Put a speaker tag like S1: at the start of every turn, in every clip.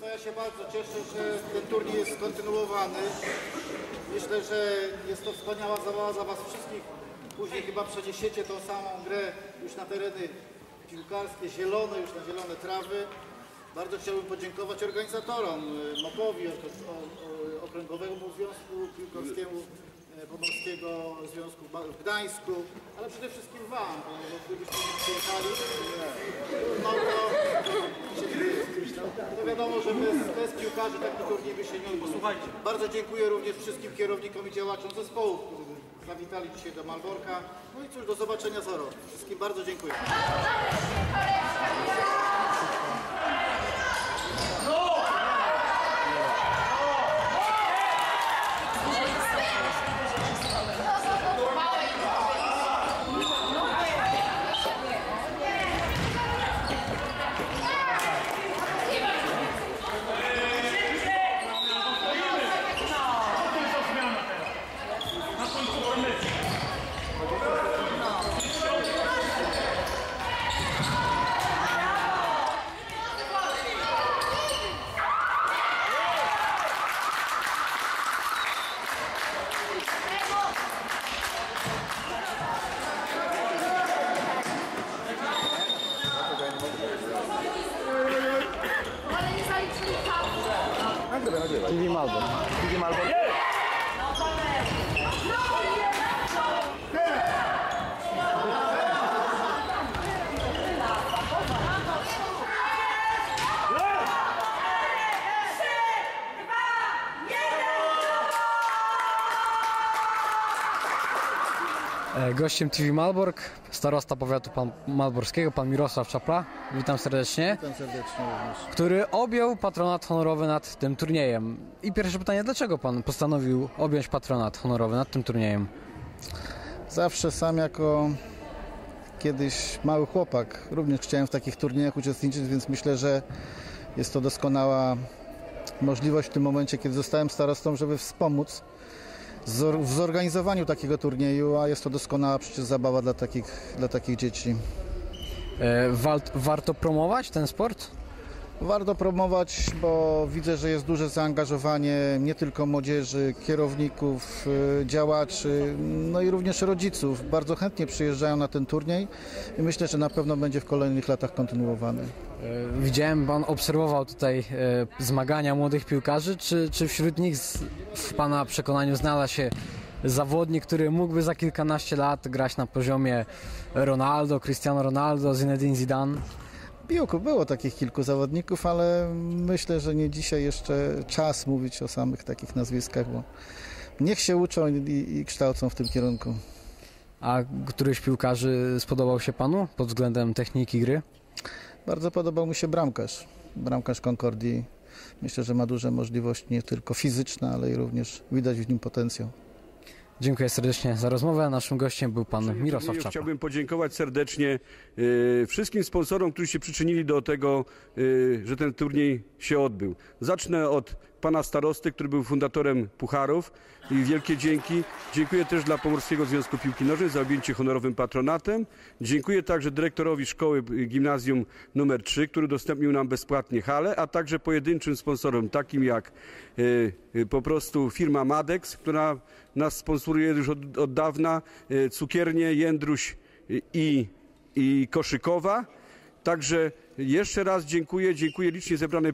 S1: Państwa, ja się bardzo cieszę, że ten turniej jest kontynuowany. Myślę, że jest to wspaniała zabawa za Was wszystkich. Później chyba przeniesiecie tą samą grę już na tereny piłkarskie, zielone, już na zielone trawy. Bardzo chciałbym podziękować organizatorom, y, MOP-owi, Okręgowemu Związku Piłkarskiemu y, Pomorskiego Związku w Gdańsku, ale przede wszystkim Wam, bo gdybyście przyjechali, no to, to wiadomo, że bez, bez piłkarzy turniej by się nie odbył. Bardzo dziękuję również wszystkim kierownikom i działaczom zespołów, którzy zawitali dzisiaj do Malborka. No i cóż, do zobaczenia za rok. Wszystkim bardzo dziękuję.
S2: Ale nie zaliczyli tam.
S3: TV Malbo. TV Malbo. E, Gościem TV Malbork, starosta powiatu pan malborskiego, pan Mirosław Czapla. Witam serdecznie.
S1: Witam serdecznie również.
S3: który objął patronat honorowy nad tym turniejem. I pierwsze pytanie, dlaczego pan postanowił objąć patronat honorowy nad tym turniejem?
S1: Zawsze sam jako kiedyś mały chłopak również chciałem w takich turniejach uczestniczyć, więc myślę, że jest to doskonała możliwość w tym momencie, kiedy zostałem starostą, żeby wspomóc w zorganizowaniu takiego turnieju, a jest to doskonała przecież zabawa dla takich, dla takich dzieci.
S3: E, warto promować ten sport?
S1: Warto promować, bo widzę, że jest duże zaangażowanie nie tylko młodzieży, kierowników, y, działaczy, no i również rodziców. Bardzo chętnie przyjeżdżają na ten turniej i myślę, że na pewno będzie w kolejnych latach kontynuowany.
S3: E, widziałem, pan obserwował tutaj e, zmagania młodych piłkarzy. Czy, czy wśród nich w pana przekonaniu znalazł się zawodnik, który mógłby za kilkanaście lat grać na poziomie Ronaldo, Cristiano Ronaldo, Zinedine Zidane?
S1: Piłku było takich kilku zawodników, ale myślę, że nie dzisiaj jeszcze czas mówić o samych takich nazwiskach, bo niech się uczą i, i kształcą w tym kierunku.
S3: A któryś piłkarzy spodobał się panu pod względem techniki gry?
S1: Bardzo podobał mi się bramkarz, bramkarz Concordii. Myślę, że ma duże możliwości nie tylko fizyczne, ale i również widać w nim potencjał.
S3: Dziękuję serdecznie za rozmowę. Naszym gościem był pan Mirosław Czapa.
S4: Chciałbym podziękować serdecznie e, wszystkim sponsorom, którzy się przyczynili do tego, e, że ten turniej się odbył. Zacznę od pana starosty, który był fundatorem Pucharów i wielkie dzięki. Dziękuję też dla Pomorskiego Związku Piłki Nożnej za objęcie honorowym patronatem. Dziękuję także dyrektorowi szkoły y, gimnazjum numer 3, który udostępnił nam bezpłatnie halę, a także pojedynczym sponsorom takim jak y, y, po prostu firma Madex, która nas sponsoruje już od, od dawna, cukiernie Jędruś i, i Koszykowa. Także jeszcze raz dziękuję, dziękuję licznie zebranej,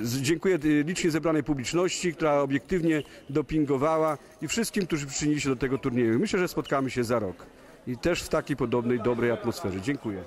S4: dziękuję y, licznie zebranej publiczności, która obiektywnie dopingowała i wszystkim, którzy przyczynili się do tego turnieju. Myślę, że spotkamy się za rok i też w takiej podobnej, dobrej atmosferze. Dziękuję.